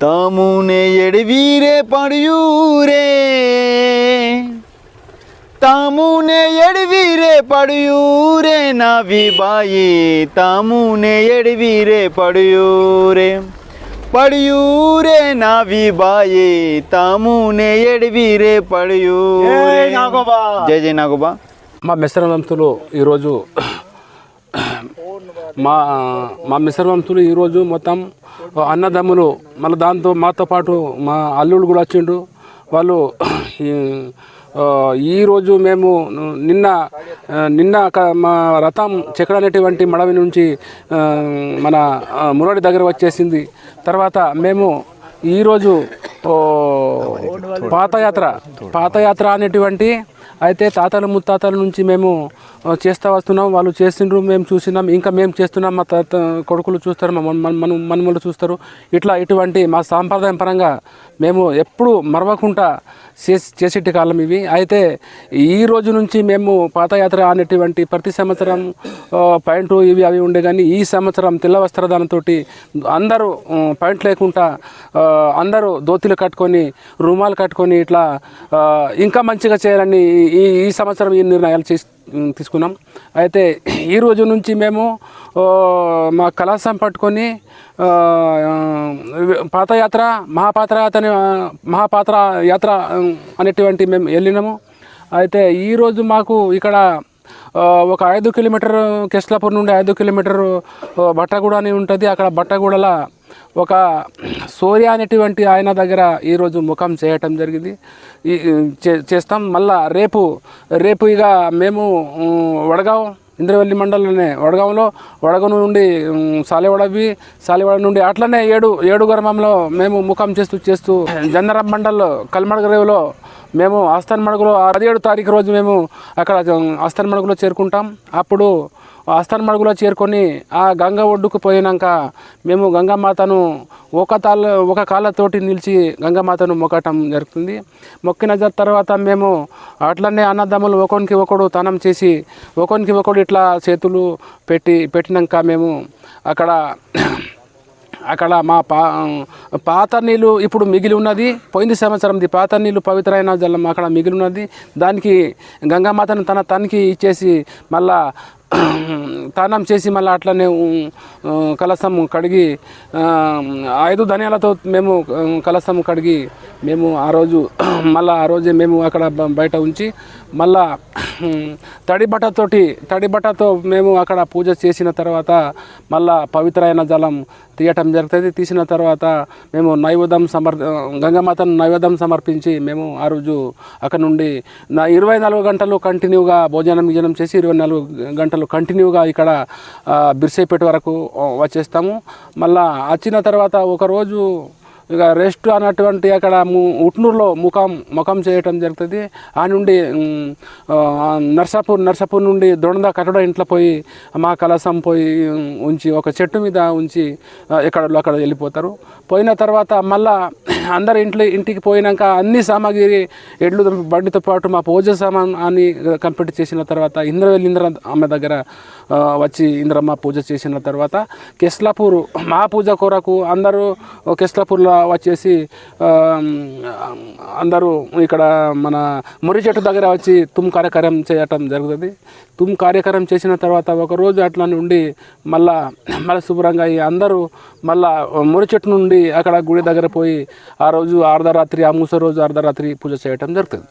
తామునే ఎడివీరే పడియూరే తామునే ఎడివీరే పడియూరే నావి బాయి తామునే ఎడివీరే పడియూరే పడియూరే నావి బాయి తామునే ఎడివీరే పడియూరే జై నాగోబా. జై జై నాగోబా మా మిశ్రమంతులు ఈరోజు మా మా మిశ్రవంతులు ఈరోజు మొత్తం అన్నదమ్ములు మళ్ళీ దాంతో మాతో పాటు మా అల్లుడు కూడా వచ్చిండు వాళ్ళు ఈరోజు మేము నిన్న నిన్న మా రథం చక్ర అనేటువంటి మడవి నుంచి మన ఆ, మురడి దగ్గర వచ్చేసింది. తర్వాత మేము ఈరోజు పాతయాత్ర పాతయాత్ర అనేటువంటి అయితే తాతల ముత్తాతల నుంచి మేము చేస్తూ వస్తున్నాం. వాళ్ళు చేసిండ్రు మేము చూసినాం. ఇంకా మేము చేస్తున్నాం. మా తాత కొడుకులు చూస్తారు మా మన మనుమలు చూస్తారు. ఇట్లా ఇటువంటి మా సాంప్రదాయం పరంగా మేము ఎప్పుడు మరవకుండా చేసి చేసేటి కాలం ఇవి. అయితే ఈ రోజు నుంచి మేము పాతయాత్ర అనేటువంటి ప్రతి సంవత్సరం పాయింట్లు ఇవి అవి ఉండే కానీ ఈ సంవత్సరం తెల్ల వస్త్రదానంతో అందరూ పాయింట్ లేకుండా అందరూ దోతిలు కట్టుకొని రుమాలు కట్టుకొని ఇట్లా ఇంకా మంచిగా చేయాలని ఈ ఈ సంవత్సరం ఈ నిర్ణయాలు చేసి తీసుకున్నాం. అయితే ఈ రోజు నుంచి మేము మా కళాశం పట్టుకొని పాతయాత్ర మహాపాత్ర యాత్ర మహాపాత్ర యాత్ర అనేటువంటి మేము వెళ్ళినాము. అయితే ఈరోజు మాకు ఇక్కడ ఒక ఐదు కిలోమీటర్ కెస్లాపూర్ నుండి ఐదు కిలోమీటర్ బట్టగూడ అని ఉంటుంది. అక్కడ బట్టగూడల ఒక సూర్య అనేటువంటి ఆయన దగ్గర ఈరోజు ముఖం చేయటం జరిగింది. ఈ చే- చేస్తాం. మళ్ళా రేపు రేపు ఇక మేము వడగావ్ వడగాం ఇంద్రవల్లి మండలంలోనే వడగాంలో వడగం నుండి సాలెవడవి సాలెవడ నుండి అట్లనే ఏడు ఏడు గ్రామంలో మేము ముఖం చేస్తూ చేస్తూ జన్నరం మండల్ కల్మడగరేవులో మేము ఆస్థాన్ మడుగులో పదిహేడు తారీఖు రోజు మేము అక్కడ ఆస్థాన్ మడుగులో చేరుకుంటాం. అప్పుడు ఆస్థాన్ మడుగులో చేరుకొని ఆ గంగ ఒడ్డుకు పోయినాక మేము గంగామాతను ఒక తాళ్ళ ఒక కాళ్ళతోటి నిలిచి గంగామాతను మొక్కటం జరుగుతుంది. మొక్కిన తర్వాత మేము అట్లనే అన్నదమ్ములు ఒకరికి ఒకడు తనం చేసి ఒకరికి ఒకడు ఇట్లా చేతులు పెట్టి పెట్టినాక మేము అక్కడ అక్కడ మా పా పాత నీళ్ళు ఇప్పుడు మిగిలి ఉన్నది. పోయిన సంవత్సరంది పాత నీళ్ళు పవిత్రమైన జలం అక్కడ మిగిలి ఉన్నది. దానికి గంగామాతను తన తనకి ఇచ్చేసి మళ్ళా తానం చేసి మళ్ళీ అట్లనే కలసం కడిగి ఐదు ధనియాలతో మేము కలసం కడిగి మేము ఆ రోజు మళ్ళీ ఆ రోజే మేము అక్కడ బయట ఉంచి మళ్ళా తడి బట్టతోటి తడి బట్టతో మేము అక్కడ పూజ చేసిన తర్వాత మళ్ళా పవిత్రమైన జలం తీయటం జరుగుతుంది. తీసిన తర్వాత మేము నైవేద్యం సమర్ గంగామాతను నైవేద్యం సమర్పించి మేము ఆ రోజు అక్కడ నుండి ఇరవై నాలుగు గంటలు కంటిన్యూగా భోజనం గీజనం చేసి ఇరవై నాలుగు గంటలు కంటిన్యూగా ఇక్కడ బిర్సేపేట వరకు వచ్చేస్తాము. మళ్ళా వచ్చిన తర్వాత ఒకరోజు ఇక రెస్ట్ అన్నటువంటి అక్కడ ము ఉట్నూరులో ముఖం ముఖం చేయటం జరుగుతుంది. ఆ నుండి నర్సాపూర్ నర్సాపూర్ నుండి దొండ కట్టడం ఇంట్లో పోయి మా కలసం పోయి ఉంచి ఒక చెట్టు మీద ఉంచి ఎక్కడ అక్కడ వెళ్ళిపోతారు. పోయిన తర్వాత మళ్ళా అందరు ఇంట్లో ఇంటికి పోయినాక అన్ని సామాగ్రి ఎడ్లు బండితో పాటు మా పూజ సామాన్ అని కంప్లీట్ చేసిన తర్వాత ఇంద్రవెల్లి ఇంద్ర ఆమె దగ్గర వచ్చి ఇంద్రమ్మ పూజ చేసిన తర్వాత కెస్లాపూర్ మా పూజ కొరకు అందరూ కెస్లాపూర్లో వచ్చేసి అందరూ ఇక్కడ మన మురి చెట్టు దగ్గర వచ్చి తుమ్ కార్యక్రమం చేయటం జరుగుతుంది. తుమ్ కార్యక్రమం చేసిన తర్వాత ఒక రోజు అట్లా ఉండి మళ్ళా మళ్ళీ శుభ్రంగా అయ్యి అందరూ మళ్ళా మురి చెట్టు నుండి అక్కడ గుడి దగ్గర పోయి ఆ రోజు అర్ధరాత్రి ఆ మూస రోజు అర్ధరాత్రి పూజ చేయటం జరుగుతుంది.